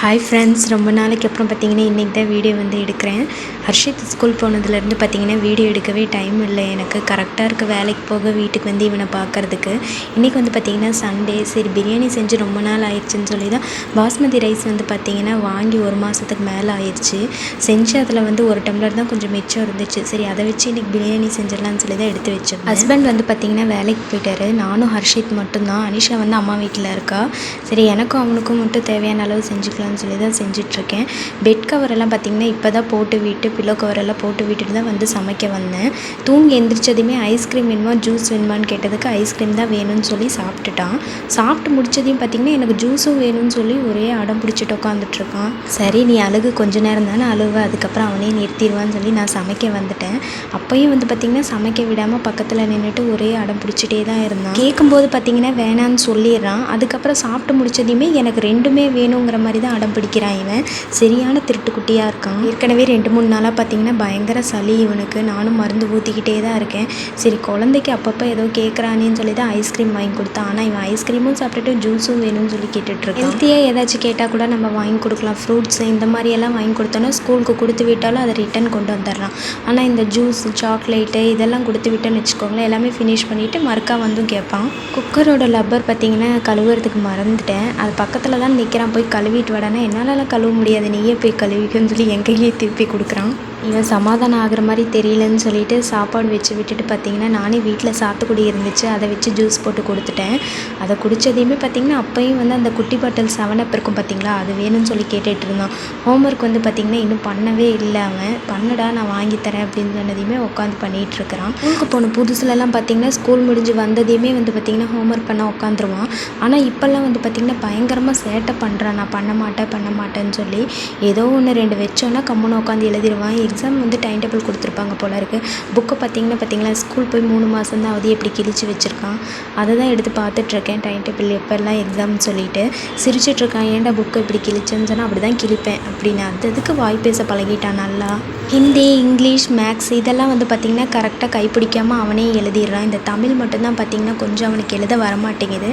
Hi friends ரொம்ப நாளைக்கு அப்புறம் பார்த்தீங்கன்னா இன்றைக்கி தான் வீடியோ வந்து எடுக்கிறேன். ஹர்ஷித் ஸ்கூல் போனதுலேருந்து பார்த்தீங்கன்னா வீடியோ எடுக்கவே டைம் இல்லை. எனக்கு கரெக்டாக இருக்க வேலைக்கு போக வீட்டுக்கு வந்து இவனை பார்க்கறதுக்கு. இன்றைக்கி வந்து பார்த்திங்கன்னா சண்டே சரி பிரியாணி செஞ்சு ரொம்ப நாள் ஆயிடுச்சுன்னு சொல்லி தான் பாஸ்மதி ரைஸ் வந்து பார்த்திங்கன்னா வாங்கி ஒரு மாதத்துக்கு மேலே ஆயிடுச்சு. செஞ்சு அதில் வந்து ஒரு டம்ளர் தான் கொஞ்சம் மிச்சம் இருந்துச்சு. சரி அதை வச்சு இன்றைக்கி பிரியாணி செஞ்சிடலாம்னு சொல்லி தான் எடுத்து வச்சேன் ஹஸ்பண்ட் வந்து பார்த்திங்கன்னா வேலைக்கு போயிட்டாரு. நானும் ஹர்ஷித் மட்டும்தான். அனிஷா வந்து அம்மா வீட்டில் இருக்கா. சரி எனக்கும் அவனுக்கும் மட்டும் தேவையான அளவு செஞ்சுக்கலாம் செஞ்சுக்கலாம்னு சொல்லி தான் செஞ்சிட்ருக்கேன். பெட் கவரெல்லாம் பார்த்திங்கன்னா இப்போ தான் போட்டு விட்டு பில்லோ கவரெல்லாம் போட்டு விட்டுட்டு தான் வந்து சமைக்க வந்தேன். தூங்கி எந்திரிச்சதுமே ஐஸ்கிரீம் வேணுமா ஜூஸ் வேணுமான்னு கேட்டதுக்கு ஐஸ்கிரீம் தான் வேணும்னு சொல்லி சாப்பிட்டுட்டான். சாப்பிட்டு முடிச்சதையும் பார்த்திங்கன்னா எனக்கு ஜூஸும் வேணும்னு சொல்லி ஒரே அடம் பிடிச்சிட்டு உட்காந்துட்ருக்கான் சரி நீ அழுகு கொஞ்ச நேரம் தானே அழுவ அதுக்கப்புறம் அவனே நிறுத்திடுவான்னு சொல்லி நான் சமைக்க வந்துட்டேன். அப்போயும் வந்து பார்த்திங்கன்னா சமைக்க விடாமல் பக்கத்தில் நின்றுட்டு ஒரே அடம் பிடிச்சிட்டே தான் இருந்தான். கேட்கும்போது பார்த்திங்கன்னா வேணான்னு சொல்லிடுறான். அதுக்கப்புறம் சாப்பிட்டு முடிச்சதையுமே எனக்கு ரெண்டுமே வேணுங்கிற மாதிரி தான் அடம் பிடிக்கிறான் இவன். சரியான திருட்டுக்குட்டியாக இருக்கான். ஏற்கனவே ரெண்டு மூணு நாளாக பார்த்தீங்கன்னா பயங்கர சளி இவனுக்கு. நானும் மருந்து ஊற்றிக்கிட்டே தான் இருக்கேன். சரி குழந்தைக்கு அப்பப்போ ஏதோ கேட்குறானேன்னு சொல்லி தான் ஐஸ்கிரீம் வாங்கி கொடுத்தான். ஆனால் இவன் ஐஸ்கிரீமும் சாப்பிட்டுட்டு ஜூஸும் வேணும்னு சொல்லி கேட்டுட்ருக்கான் ஹெல்த்தியாக ஏதாச்சும் கேட்டால் கூட நம்ம வாங்கி கொடுக்கலாம். ஃப்ரூட்ஸ் இந்த மாதிரி எல்லாம் வாங்கி கொடுத்தோன்னா ஸ்கூலுக்கு கொடுத்து விட்டாலும் அதை ரிட்டன் கொண்டு வந்துடுறான் ஆனால் இந்த ஜூஸ் சாக்லேட்டு இதெல்லாம் கொடுத்து விட்டோன்னு வச்சுக்கோங்களேன் எல்லாமே ஃபினிஷ் பண்ணிவிட்டு மறுக்கா வந்தும் கேட்பான். குக்கரோட லப்பர் பார்த்திங்கன்னா கழுவுறதுக்கு மறந்துட்டேன். அது பக்கத்தில் தான் நிற்கிறான் போய் கழுவிட்டு ஆனால் என்னாலலாம் கழுவ முடியாது. நீயே போய் கழுவிக்கன்னு சொல்லி என் கையிலே திருப்பி கொடுக்குறான். இவன் சமாதானம் ஆகிற மாதிரி தெரியலன்னு சொல்லிட்டு சாப்பாடு வச்சு விட்டுட்டு பார்த்தீங்கன்னா நானே வீட்டில் சாத்துக்குடி இருந்துச்சு. அதை வச்சு ஜூஸ் போட்டு கொடுத்துட்டேன். அதை குடித்ததையுமே பார்த்தீங்கன்னா அப்போயும் வந்து அந்த குட்டி பாட்டில் அப் இருக்கும் பார்த்தீங்களா அது வேணும்னு சொல்லி கேட்டுட்டு இருந்தான். ஹோம்ஒர்க் வந்து பார்த்திங்கன்னா இன்னும் பண்ணவே இல்லை அவன். பண்ணடா நான் வாங்கி தரேன் அப்படின்னு சொன்னதையுமே உட்காந்து பண்ணிகிட்டு இருக்கிறான். ஸ்கூலுக்கு போன புதுசுலலாம் பார்த்தீங்கன்னா ஸ்கூல் முடிஞ்சு வந்ததையுமே வந்து பார்த்திங்கன்னா ஹோம்ஒர்க் பண்ண உட்காந்துருவான் ஆனால் இப்போல்லாம் வந்து பார்த்திங்கன்னா பயங்கரமாக சேட்டை பண்ணுறான் நான் பண்ண மாட்டேன் பண்ண மாட்டேன்னு சொல்லி ஏதோ ஒன்று ரெண்டு வச்சோன்னா கம்முன்னு உட்காந்து எழுதிடுவான். எக்ஸாம் வந்து டைம் டேபிள் கொடுத்துருப்பாங்க போல இருக்குது புக்கை பார்த்தீங்கன்னா பார்த்தீங்களா ஸ்கூல் போய் மூணு மாதம் தான் அவதி எப்படி கிழிச்சு வச்சுருக்கான்? அதை தான் எடுத்து பார்த்துட்ருக்கேன் டைம் டேபிள் எப்போல்லாம் எக்ஸாம்னு சொல்லிட்டு சிரிச்சிட்ருக்கான் ஏன்டா புக்கை இப்படி கிழிச்சேன்னு சொன்னால் அப்படி தான் கிழிப்பேன் அப்படின்னு. அது அதுக்கு வாய் பேச பழகிட்டான் நல்லா? ஹிந்தி இங்கிலீஷ் மேக்ஸ் இதெல்லாம் வந்து பார்த்திங்கன்னா கரெக்டாக கைப்பிடிக்காமல் அவனே எழுதிடுறான். இந்த தமிழ் மட்டும்தான் பார்த்திங்கன்னா கொஞ்சம் அவனுக்கு எழுத வரமாட்டேங்குது.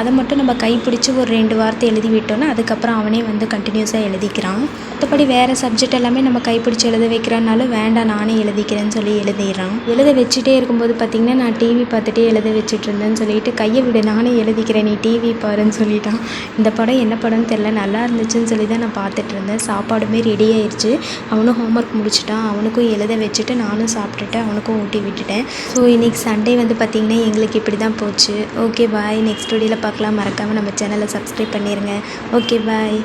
அதை மட்டும் நம்ம கைப்பிடிச்சி ஒரு ரெண்டு வார்த்தை எழுதி விட்டோன்னா அதுக்கப்புறம் அவனே வந்து கண்டினியூஸாக எழுதிக்கிறான். மற்றபடி வேறு சப்ஜெக்ட் எல்லாமே நம்ம கைப்பிடிச்சி எழுத வைக்கிறனாலும் வேண்டாம் நானே எழுதிக்கிறேன்னு சொல்லி எழுதிடுறான். எழுத வச்சுட்டே இருக்கும்போது பார்த்திங்கன்னா நான் டிவி பார்த்துட்டே எழுத வச்சுட்டு இருந்தேன்னு சொல்லிட்டு கையை விடு நானே எழுதிக்கிறேன் நீ டிவி பாருன்னு சொல்லிட்டான். இந்த படம் என்ன படம்னு தெரில நல்லா இருந்துச்சுன்னு சொல்லி தான் நான் பார்த்துட்டு இருந்தேன் சாப்பாடுமே ரெடி ஆயிடுச்சு அவனும் ஹோம்ஒர்க் முடிச்சிட்டான். அவனுக்கும் எழுத வச்சுட்டு நானும் சாப்பிட்டுட்டு அவனுக்கும் ஊட்டி விட்டுட்டேன். ஸோ இன்றைக்கி சண்டே வந்து பார்த்திங்கன்னா எங்களுக்கு இப்படி தான் போச்சு. ஓகே பாய் நெக்ஸ்ட் வீடியோவில் பார்க்கலாம். மறக்காமல் நம்ம சேனலை சப்ஸ்கிரைப் பண்ணிடுங்க ஓகே பாய்